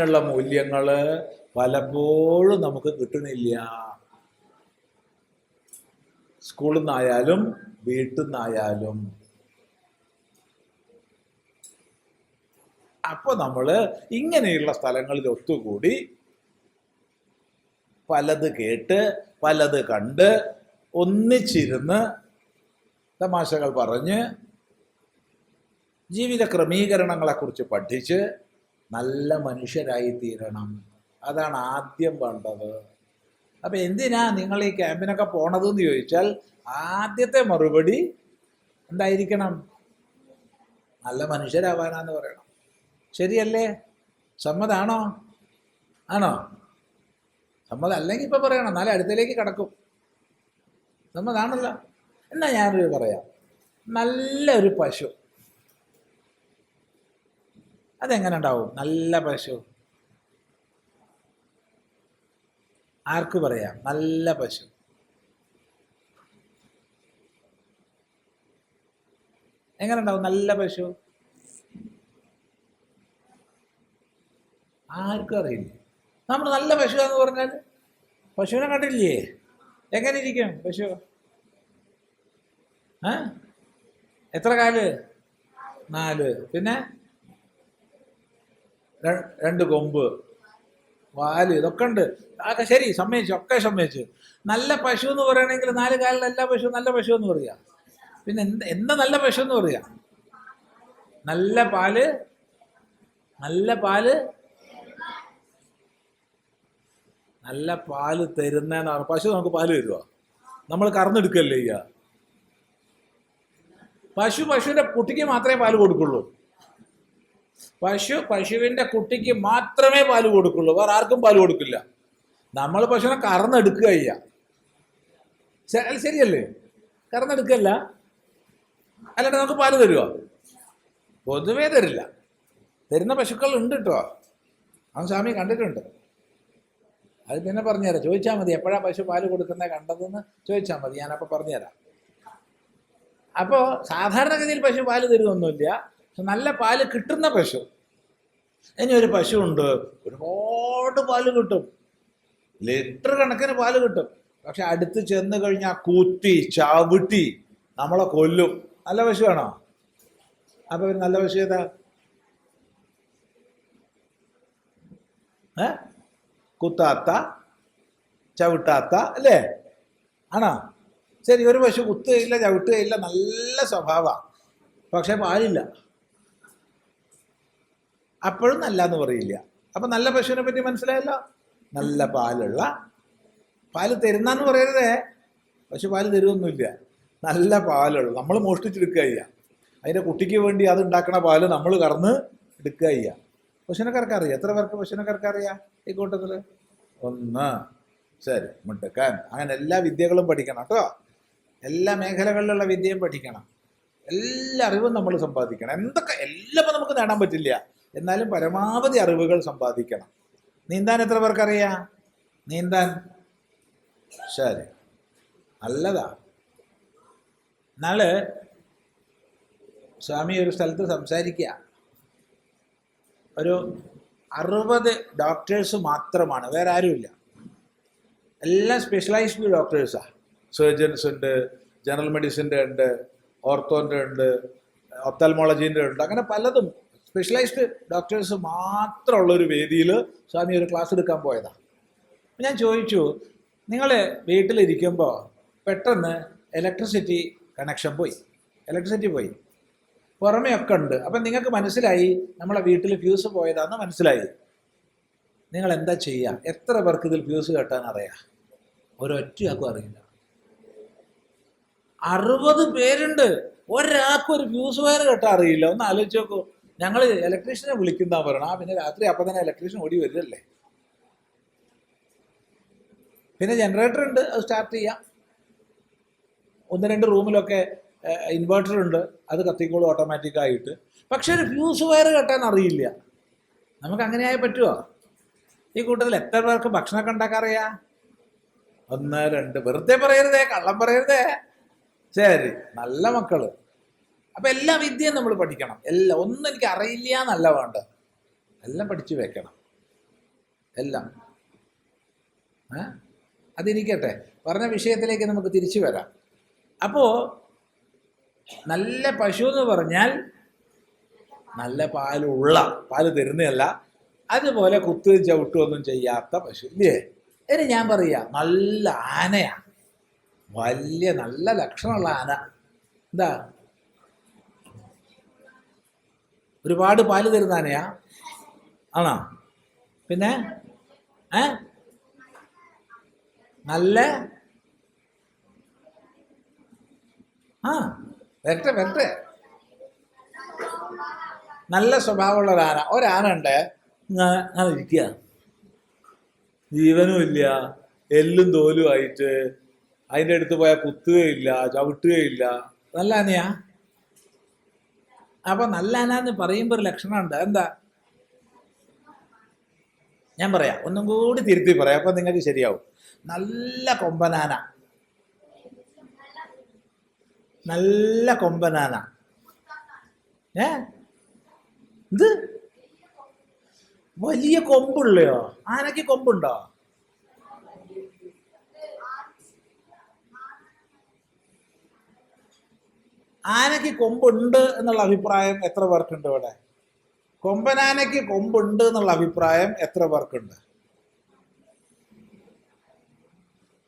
അങ്ങനെയുള്ള മൂല്യങ്ങൾ പലപ്പോഴും നമുക്ക് കിട്ടണില്ല. സ്കൂളിൽ നിന്നായാലും വീട്ടിൽ നിന്നായാലും അപ്പോൾ നമ്മൾ ഇങ്ങനെയുള്ള സ്ഥലങ്ങളിൽ ഒത്തുകൂടി പലത് കേട്ട് പലത് കണ്ട് ഒന്നിച്ചിരുന്ന് തമാശകൾ പറഞ്ഞ് ജീവിത ക്രമീകരണങ്ങളെക്കുറിച്ച് പഠിച്ച് നല്ല മനുഷ്യരായി തീരണം അതാണ് ആദ്യം വേണ്ടത്. അപ്പം എന്തിനാ നിങ്ങൾ ഈ ക്യാമ്പിനൊക്കെ പോണതെന്ന് ചോദിച്ചാൽ ആദ്യത്തെ മറുപടി എന്തായിരിക്കണം? നല്ല മനുഷ്യരാവാനാന്ന് പറയണം. ശരിയല്ലേ? സമ്മതാണോ? ആണോ? സമ്മതം അല്ലെങ്കിൽ ഇപ്പം പറയണം. എന്നാലും അടുത്തേക്ക് കിടക്കും. സമ്മതാണല്ലോ. എന്നാ ഞാനൊരു പറയാം. നല്ലൊരു പശു. അതെങ്ങനെ ഉണ്ടാവും? നല്ല പശു ആർക്ക് പറയാം? നല്ല പശു. എങ്ങനെ ഉണ്ടാവും? നല്ല പശു? ആർക്കും അറിയില്ല. നമ്മൾ നല്ല പശു എന്ന് പറഞ്ഞാൽ പശുവിനെ കണ്ടില്ലേ എങ്ങനെ ഇരിക്കും പശു? ഏ? എത്ര കാൽ? നാല്. പിന്നെ രണ്ട് കൊമ്പ് വാൽ ഇതൊക്കെ ഉണ്ട്. അതൊക്കെ ശരി സമ്മതിച്ചു ഒക്കെ സമ്മതിച്ചു. നല്ല പശു എന്ന് പറയണമെങ്കിൽ നാല് കാലിൽ എല്ലാ പശു നല്ല പശു എന്ന് പറയുക പിന്നെ എന്ത് എന്താ നല്ല പശു എന്ന് പറയുക നല്ല പാൽ നല്ല പാൽ നല്ല പാൽ തരുന്നതെന്നാണ് പശു നമുക്ക് പാൽ തരുമോ നമ്മൾ കറന്നെടുക്കല്ലേ ചെയ്യുക? പശു പശുവിന്റെ കുട്ടിക്ക് മാത്രമേ പാൽ കൊടുക്കുള്ളൂ. പശു പശുവിന്റെ കുട്ടിക്ക് മാത്രമേ പാൽ കൊടുക്കുള്ളൂ. വേറെ ആർക്കും പാൽ കൊടുക്കില്ല. നമ്മൾ പശുവിനെ കറന്നെടുക്കുക ചെയ്യുക ശരിയല്ലേ? കറന്നെടുക്കല്ല. അല്ലാണ്ട് നമുക്ക് പാൽ തരുമോ പൊതുവേ തരില്ല. തരുന്ന പശുക്കൾ ഉണ്ട് കേട്ടോ അവൻ സ്വാമി കണ്ടിട്ടുണ്ട്. അത് പിന്നെ പറഞ്ഞുതരാം. ചോദിച്ചാൽ മതി എപ്പോഴാണ് പശു പാൽ കൊടുക്കുന്നത് കണ്ടതെന്ന് ചോദിച്ചാൽ മതി. ഞാനപ്പോൾ പറഞ്ഞുതരാം. അപ്പോൾ സാധാരണഗതിയിൽ പശു പാൽ തരുമൊന്നുമില്ല പക്ഷെ നല്ല പാൽ കിട്ടുന്ന പശു. ഇനി ഒരു പശു ഉണ്ട് ഒരുപാട് പാൽ കിട്ടും. ലിറ്റർ കണക്കിന് പാൽ കിട്ടും. പക്ഷെ അടുത്ത് ചെന്ന് കഴിഞ്ഞാൽ കൂത്തി ചവിട്ടി നമ്മളെ കൊല്ലും. നല്ല പശുവാണോ? അപ്പൊ നല്ല പശു ഏതാ? ഏ? കുത്താത്ത ചവിട്ടാത്ത അല്ലേ? ആണോ? ശരി ഒരു പശു കുത്തുകയില്ല ചവിട്ടുകയില്ല നല്ല സ്വഭാവമാണ് പക്ഷെ പാലില്ല. അപ്പോഴും നല്ല എന്ന് പറയില്ല. അപ്പൊ നല്ല പശുവിനെ പറ്റി മനസ്സിലായല്ലോ? നല്ല പാലുള്ള പാൽ തരുന്നെന്ന് പറയരുതേ. പശു പാൽ തരുമൊന്നുമില്ല നല്ല പാലുള്ള. നമ്മൾ മോഷ്ടിച്ചെടുക്കുക ചെയ്യുക അതിന്റെ കുട്ടിക്ക് വേണ്ടി അത് ഉണ്ടാക്കണ പാൽ നമ്മൾ കറന്ന് എടുക്കുക ചെയ്യുക പശുവിനക്കാർക്ക് അറിയാം? എത്ര പേർക്ക് പശുവിനക്കാർക്ക് അറിയാം ഈ കൂട്ടത്തിൽ ഒന്ന് ശരി മുട്ടക്കാൻ അങ്ങനെ എല്ലാ വിദ്യകളും പഠിക്കണം കേട്ടോ. എല്ലാ മേഖലകളിലുള്ള വിദ്യയും പഠിക്കണം. എല്ലാ അറിവും നമ്മൾ സമ്പാദിക്കണം. എന്തൊക്കെ? എല്ലാം നമുക്ക് നേടാൻ പറ്റില്ല. എന്നാലും പരമാവധി അറിവുകൾ സമ്പാദിക്കണം. നീന്താൻ എത്ര പേർക്കറിയാം? നീന്താൻ. ശരി. നല്ലതാ. നാൾ സ്വാമി ഒരു സ്ഥലത്ത് സംസാരിക്കുക ഒരു അറുപത് ഡോക്ടേഴ്സ് മാത്രമാണ് വേറെ ആരുമില്ല. എല്ലാം സ്പെഷ്യലൈസ്ഡ് ഡോക്ടേഴ്സാണ് സർജൻസ് ഉണ്ട് ജനറൽ മെഡിസിന്റെ ഉണ്ട് ഓർത്തോന്റെ ഉണ്ട് ഒപ്തൽമോളജീന്റെ ഉണ്ട് അങ്ങനെ പലതും സ്പെഷ്യലൈസ്ഡ് ഡോക്ടേഴ്സ് മാത്രമുള്ള ഒരു വേദിയിൽ സ്വാമി ഒരു ക്ലാസ് എടുക്കാൻ പോയതാണ് ഞാൻ ചോദിച്ചു നിങ്ങൾ വീട്ടിലിരിക്കുമ്പോൾ പെട്ടെന്ന് ഇലക്ട്രിസിറ്റി കണക്ഷൻ പോയി. ഇലക്ട്രിസിറ്റി പോയി. പുറമേ ഒക്കെ ഉണ്ട്. അപ്പം നിങ്ങൾക്ക് മനസ്സിലായി നമ്മളെ വീട്ടിൽ ഫ്യൂസ് പോയതാണെന്ന് മനസ്സിലായി. നിങ്ങൾ എന്താ ചെയ്യുക എത്ര പേർക്ക് ഇതിൽ ഫ്യൂസ് കെട്ടാൻ അറിയാം? ഒരൊറ്റയാൾക്കും അറിയില്ല. അറുപത് പേരുണ്ട്. ഒരാൾക്കും ഒരു ഫ്യൂസ് വയർ കെട്ടാൻ അറിയില്ല. ഒന്ന് ആലോചിച്ച് നോക്കൂ. ഞങ്ങൾ ഇലക്ട്രീഷ്യനെ വിളിക്കുന്ന പറയണം. ആ പിന്നെ രാത്രി അപ്പം തന്നെ ഇലക്ട്രീഷ്യൻ ഓടി വരില്ലേ പിന്നെ ജനറേറ്റർ ഉണ്ട് അത് സ്റ്റാർട്ട് ചെയ്യാം. ഒന്ന് രണ്ട് റൂമിലൊക്കെ ഇൻവെർട്ടർ ഉണ്ട് അത് കത്തിക്കോളും ഓട്ടോമാറ്റിക്കായിട്ട് പക്ഷെ ഒരു ഫ്യൂസ് വയർ കെട്ടാൻ അറിയില്ല. നമുക്ക് അങ്ങനെ ആയി പറ്റുമോ ഈ കൂട്ടത്തിൽ എത്ര പേർക്ക് ഭക്ഷണമൊക്കെ ഉണ്ടാക്കാറിയാ? ഒന്ന് രണ്ട് വെറുതെ പറയരുതേ കള്ളം പറയരുതേ. ശരി നല്ല മക്കൾ. അപ്പൊ എല്ലാ വിദ്യയും നമ്മൾ പഠിക്കണം. എല്ലാം ഒന്നും എനിക്ക് അറിയില്ല എന്നല്ല വേണ്ട എല്ലാം പഠിച്ചു വെക്കണം. എല്ലാം. ഏ? അതിരിക്കട്ടെ. പറഞ്ഞ വിഷയത്തിലേക്ക് നമുക്ക് തിരിച്ചു വരാം. അപ്പോൾ നല്ല പശു എന്ന് പറഞ്ഞാൽ നല്ല പാലുള്ള പാൽ തരുന്നതല്ല. അതുപോലെ കുത്തു ചവിട്ടുമൊന്നും ചെയ്യാത്ത പശു ഇല്ലേ? ഇനി ഞാൻ പറയാ നല്ല ആനയാണ്. വലിയ നല്ല ലക്ഷണമുള്ള ആന. എന്താ? ഒരുപാട് പാൽ തരുന്നാനയാ ആണോ? പിന്നെ? ഏ? നല്ല? ആ വരട്ടെ വരട്ടെ. നല്ല സ്വഭാവമുള്ള ഒരാന ഒരാന ഉണ്ട് ഇങ്ങനെ അങ്ങനെ ഇരിക്കുക ജീവനും ഇല്ല. എല്ലും തോലുമായിട്ട്. അതിന്റെ അടുത്ത് പോയാൽ കുത്തുകയില്ല ചവിട്ടുകയില്ല. നല്ല ആനയാ? അപ്പൊ നല്ല എന്ന് പറയുമ്പോൾ ഒരു ലക്ഷണമുണ്ട്. എന്താ ഞാൻ പറയാം. ഒന്നും കൂടി തിരുത്തി പറയാം. അപ്പൊ നിങ്ങൾക്ക് ശരിയാവും. നല്ല കൊമ്പനാന. നല്ല കൊമ്പനാന. ഏ? എന്ത്? വലിയ കൊമ്പുള്ളയോ? ആനയ്ക്ക് കൊമ്പുണ്ടോ? ആനയ്ക്ക് കൊമ്പുണ്ട് എന്നുള്ള അഭിപ്രായം എത്ര പേർക്കുണ്ട് ഇവിടെ? കൊമ്പനാനയ്ക്ക് കൊമ്പുണ്ട് എന്നുള്ള അഭിപ്രായം എത്ര പേർക്കുണ്ട്?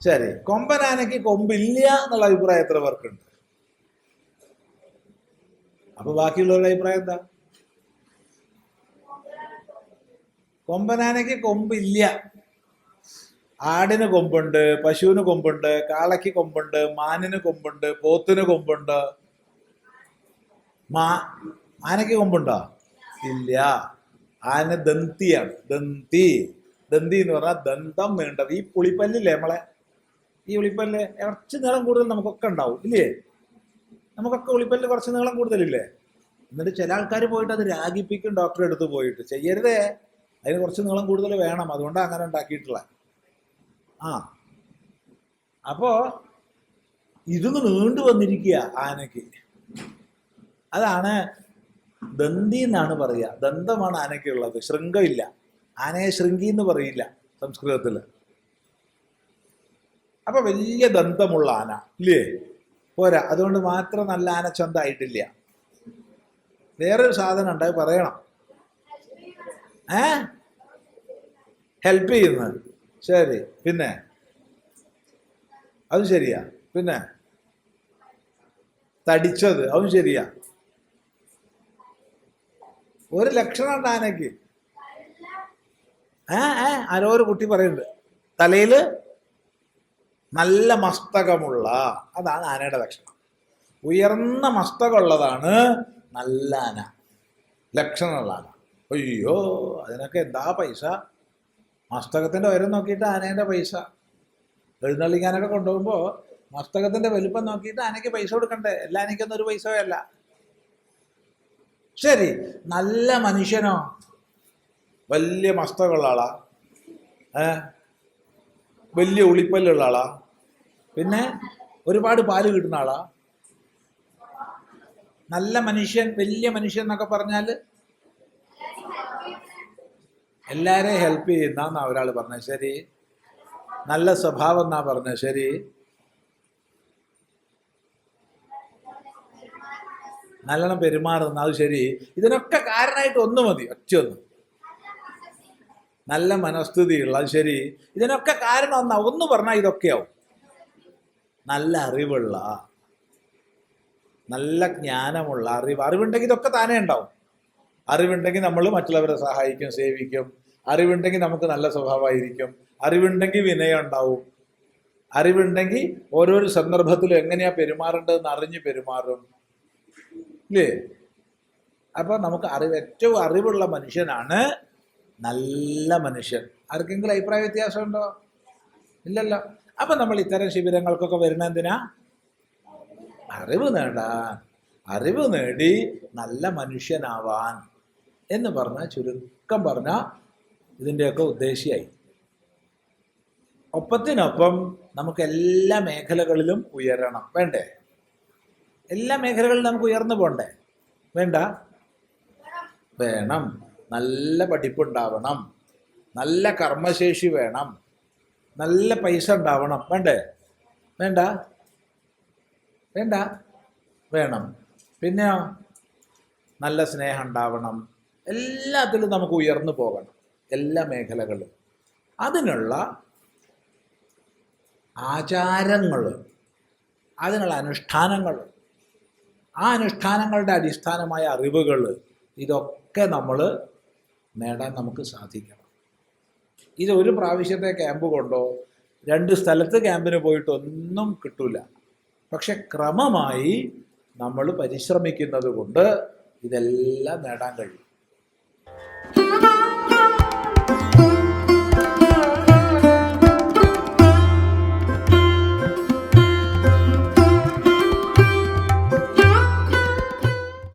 ശരി. കൊമ്പനാനയ്ക്ക് കൊമ്പില്ല എന്നുള്ള അഭിപ്രായം എത്ര പേർക്കുണ്ട്? അപ്പൊ ബാക്കിയുള്ളവരുടെ അഭിപ്രായം എന്താ? കൊമ്പനാനയ്ക്ക് കൊമ്പില്ല. ആടിന് കൊമ്പുണ്ട് പശുവിന് കൊമ്പുണ്ട് കാളയ്ക്ക് കൊമ്പുണ്ട് മാനിന് കൊമ്പുണ്ട് പോത്തിന് കൊമ്പുണ്ട്. മാ ആനയ്ക്ക് കൊമ്പുണ്ടോ? ഇല്ല. ആന ദന്തിയാണ്. ദന്തി. ദന്തി എന്ന് പറഞ്ഞാൽ ദന്തം വേണ്ടത്. ഈ പുളിപ്പല്ലില്ലേ നമ്മളെ? ഈ ഉളിപ്പല്ല് കുറച്ച് നീളം കൂടുതൽ നമുക്കൊക്കെ ഉണ്ടാവും ഇല്ലേ? നമുക്കൊക്കെ ഉളിപ്പല്ല് കുറച്ച് നീളം കൂടുതലില്ലേ? എന്നിട്ട് ചില ആൾക്കാർ പോയിട്ട് അത് രാഗിപ്പിക്കും ഡോക്ടറെ അടുത്ത് പോയിട്ട്. ചെയ്യരുതേ. അതിന് കുറച്ച് നീളം കൂടുതൽ വേണം. അതുകൊണ്ടാണ് അങ്ങനെ ഉണ്ടാക്കിയിട്ടുള്ള. ആ. അപ്പോ ഇതൊന്ന് നീണ്ടു വന്നിരിക്കുക ആനയ്ക്ക്. അതാണ് ദന്തി എന്നാണ് പറയുക. ദന്തമാണ് ആനയ്ക്കുള്ളത്. ശൃംഗമില്ല. ആനയെ ശൃംഗി എന്ന് പറയില്ല സംസ്കൃതത്തിൽ അപ്പൊ വലിയ ദന്തമുള്ള ആന ഇല്ലേ? പോരാ. അതുകൊണ്ട് മാത്രം നല്ല ആന ചന്തായിട്ടില്ല വേറൊരു സാധനം ഉണ്ട് അത് പറയണം. ഏ? ഹെൽപ്പ് ചെയ്യുന്നത് ശരി. പിന്നെ? അതും ശരിയാ. പിന്നെ? തടിച്ചത് അതും ശരിയാ. ഒരു ലക്ഷണം ഉണ്ട് ആനയ്ക്ക്. ഏ ഏ ആരോ ഒരു കുട്ടി പറയുന്നുണ്ട്? തലയിൽ നല്ല മസ്തകമുള്ള അതാണ് ആനയുടെ ലക്ഷണം. ഉയർന്ന മസ്തകമുള്ളതാണ് നല്ല ആന. ലക്ഷണമുള്ള ആന. അയ്യോ അതിനൊക്കെ എന്താ പൈസ? മസ്തകത്തിന്റെ ഉയരം നോക്കിയിട്ട് ആനേന്റെ പൈസ. എഴുന്നള്ളിക്കാനൊക്കെ കൊണ്ടുപോകുമ്പോൾ മസ്തകത്തിന്റെ വലിപ്പം നോക്കിയിട്ട് ആനയ്ക്ക് പൈസ കൊടുക്കണ്ടേ? എല്ലാ ആനയ്ക്കൊന്നും ഒരു പൈസയല്ല ശരി. നല്ല മനുഷ്യനോ? വലിയ മസ്തകളുള്ള ആളാ. വലിയ ഉളിപ്പല്ലുള്ള ആളാ. പിന്നെ ഒരുപാട് പാൽ കിട്ടുന്ന ആളാ. നല്ല മനുഷ്യൻ വലിയ മനുഷ്യൻ എന്നൊക്കെ പറഞ്ഞാൽ എല്ലാരെയും ഹെൽപ്പ് ചെയ്യുന്ന ഒരാൾ പറഞ്ഞത്. ശരി. നല്ല സ്വഭാവം എന്നാ പറഞ്ഞത്. ശരി. നല്ലോണം പെരുമാറുന്ന അത് ശരി. ഇതിനൊക്കെ കാരണമായിട്ട് ഒന്ന് മതി ഒറ്റയൊന്ന് നല്ല മനസ്ഥിതിയുള്ള അത് ശരി. ഇതിനൊക്കെ കാരണം ഒന്നാ ഒന്ന് പറഞ്ഞാൽ ഇതൊക്കെയാവും നല്ല അറിവുള്ള നല്ല ജ്ഞാനമുള്ള അറിവ്. അറിവുണ്ടെങ്കിൽ ഇതൊക്കെ താനേ ഉണ്ടാവും. അറിവുണ്ടെങ്കിൽ നമ്മൾ മറ്റുള്ളവരെ സഹായിക്കും സേവിക്കും. അറിവുണ്ടെങ്കിൽ നമുക്ക് നല്ല സ്വഭാവമായിരിക്കും. അറിവുണ്ടെങ്കിൽ വിനയം ഉണ്ടാവും. അറിവുണ്ടെങ്കിൽ ഓരോരോ സന്ദർഭത്തിലും എങ്ങനെയാ പെരുമാറേണ്ടതെന്ന് അറിഞ്ഞ് പെരുമാറും. ഇല്ലേ അപ്പൊ നമുക്ക് അറിവ് ഏറ്റവും അറിവുള്ള മനുഷ്യനാണ് നല്ല മനുഷ്യൻ. ആർക്കെങ്കിലും അഭിപ്രായ വ്യത്യാസമുണ്ടോ? ഇല്ലല്ലോ. അപ്പൊ നമ്മൾ ഇത്തരം ശിബിരങ്ങൾക്കൊക്കെ വരുന്ന എന്തിനാ? അറിവ് നേടാൻ. അറിവ് നേടി നല്ല മനുഷ്യനാവാൻ എന്ന് പറഞ്ഞ ചുരുക്കം പറഞ്ഞ ഇതിന്റെയൊക്കെ ഉദ്ദേശിയായി. ഒപ്പത്തിനൊപ്പം നമുക്ക് എല്ലാ മേഖലകളിലും ഉയരണം. വേണ്ടേ? എല്ലാ മേഖലകളിലും നമുക്ക് ഉയർന്നു പോണ്ടേ? വേണ്ട. വേണം. നല്ല പഠിപ്പുണ്ടാവണം. നല്ല കർമ്മശേഷി വേണം. നല്ല പൈസ ഉണ്ടാവണം. വേണ്ടേ? വേണ്ട. വേണ്ട. വേണം. പിന്നെയോ നല്ല സ്നേഹം ഉണ്ടാവണം. എല്ലാത്തിലും നമുക്ക് ഉയർന്നു പോകണം. എല്ലാ മേഖലകളും അതിനുള്ള ആചാരങ്ങൾ അതിനുള്ള അനുഷ്ഠാനങ്ങൾ ആ അനുഷ്ഠാനങ്ങളുടെ അടിസ്ഥാനമായ അറിവുകൾ ഇതൊക്കെ നമ്മൾ നേടാൻ നമുക്ക് സാധിക്കണം. ഇത് ഒരു പ്രാവശ്യത്തെ ക്യാമ്പ് കൊണ്ടോ രണ്ട് സ്ഥലത്ത് ക്യാമ്പിന് പോയിട്ടൊന്നും കിട്ടൂല. പക്ഷെ ക്രമമായി നമ്മൾ പരിശ്രമിക്കുന്നത് കൊണ്ട് ഇതെല്ലാം നേടാൻ കഴിയും.